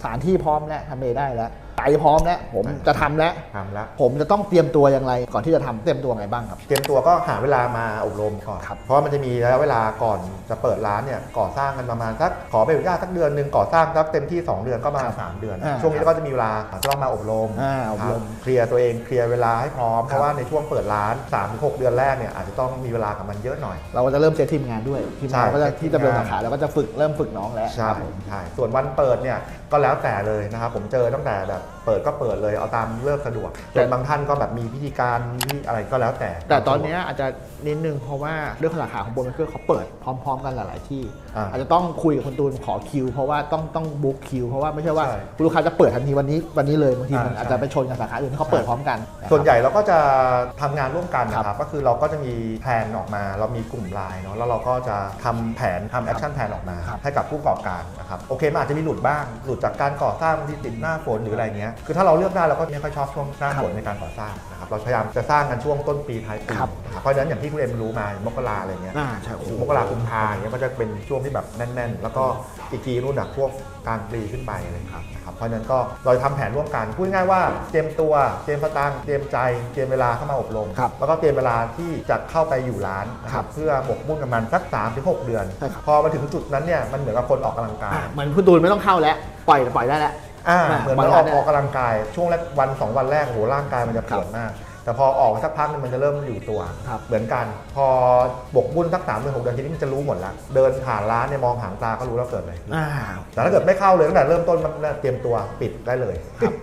สถานที่พร้อมแล้วทำเลได้แล้ว ใจพร้อมแล้ว ผมจะทำแล้ว ทำแล้ว ผมจะต้องเตรียมตัวอย่างไร ก่อนที่จะทำเตรียมตัวไงบ้างครับ เตรียมตัวก็หาเวลามาอบรมก่อน ครับเพราะว่ามันจะมีระยะเวลาก่อนจะเปิดร้านเนี่ยก่อสร้างกันประมาณสักขอไปอนุญาตสักเดือนหนึ่งก่อสร้างสักเต็มที่ 2 เดือนก็มาสามเดือน อ่าช่วงนี้ก็จะมีเวลาต้องมาอบรมอ่าอบรมคบเคลียร์ตัวเองเคลียร์เวลาให้พร้อมครับเพราะว่าในช่วงเปิดร้าน3-6เดือนแรกเนี่ยอาจจะต้องมีเวลากับมันเยอะหน่อย เราก็จะเริ่มเซตทีมงานด้วย ทีมงานใช่ก็จะเซตทีที่มจะเป็นงานสาขาเราก็จะฝึกเริ่มฝึกน้องแล้วใช่ครับผม ใช่ส่วนวันเปิดเนี่ยก็แล้วแต่เลยนะครับผมเจอตั้งแต่แบบเปิดก็เปิดเลยเอาตามเลิกสะดวกแต่จนบางท่านก็แบบมีพิธีการมีอะไรก็แล้วแต่ แต่ตอนเนี้ยอาจจะนิดนึงเพราะว่าเรื่องสาขาของโบนเกอร์เขาเปิดพร้อม ๆ กันหลายๆที่อ่าอาจจะต้องคุยกับคนตูนขอคิว เพราะว่าต้องต้องบุ๊กคิว เพราะว่าไม่ใช่ว่าใช่คุณลูกค้าจะเปิดทันทีวันนี้วันนี้เลยบางทีอ่ามันอาจใช่จะไปชนกับสาขาอื่นที่เขาเปิดพร้อมกัน ส่วนใหญ่เราก็จะทำงานร่วมกันนะคครัรับบก็คือเราก็จะมีแผนออกมา เรามีกลุ่มไลน์เนาะแล้วเราก็จะทำแผนทำแอคชั่นแผนออกมาครับให้กับผู้ประกอบการนะครับโอเคมันอาจจะมีหลุดบ้างหลุดจากการก่อสร้างบางทีติดหน้าฝนหรืออะไรเงี้ยคือถ้าเราเลือกได้เราก็ไม่ค่อยชอบช่วงหน้าฝนในการก่อสร้างนะครับเราพยายามจะสร้างกันช่วงต้นปีท้ายปีครับนะครับเพราะฉะนั้นอย่างที่คุณเอ็มรู้มามกราอะไรเงี้ยอ่าใช่โอ้โห มกราคุมภาอย่างเงี้ยก็จะเป็นช่วงที่แบบแน่น ๆ แล้วก็อีกทีนู่นน่ะพวกกลางปีขึ้นไปอะไรครับนะครับเพราะฉะนั้นก็เราจะทำแผนร่วมกันพูดง่ายๆว่าเตรียมตัวเตรียมสตังค์เตรียมใจเตรียมเวลาเข้ามาอบรม ครับแล้วก็เตรียมเวลาที่จะเข้าไปอยู่ร้านนะคครัรับบเพื่อหมกมุ่นกับมันสัก3-6ถึงเดือน ใช่ครับ พอมาถึงจุดนั้นเนี่ยมันเหมือนกับคนออกกำลังกาย อะเหมือนคุณตูนไม่ต้องเข้าแล้ว ปล่อยปล่อยได้แล้ว อ่าอ่าเหมือนวัมันนแรอกอกเนี่ยออกกำลังกายช่วงแรกวันสองวันแรกโอ้โหร่างกายมันจะปวดมาก แต่พอออกมาสักพักหนึงมันจะเริ่มอยู่ตัวครับเหมือนกัน พอบกบุญสักสามเดือนหกเดือนทีนี้มันจะรู้หมดแล้วเดินผ่านร้านเนี่ยมองหางตาก็รู้แล้วเกิดอะไรขึ้นอ่าแต่ถ้าเกิดไม่เข้าเลยตั้งแต่เริ่มต้นมันเตรียมตัวปิดได้เลยครับ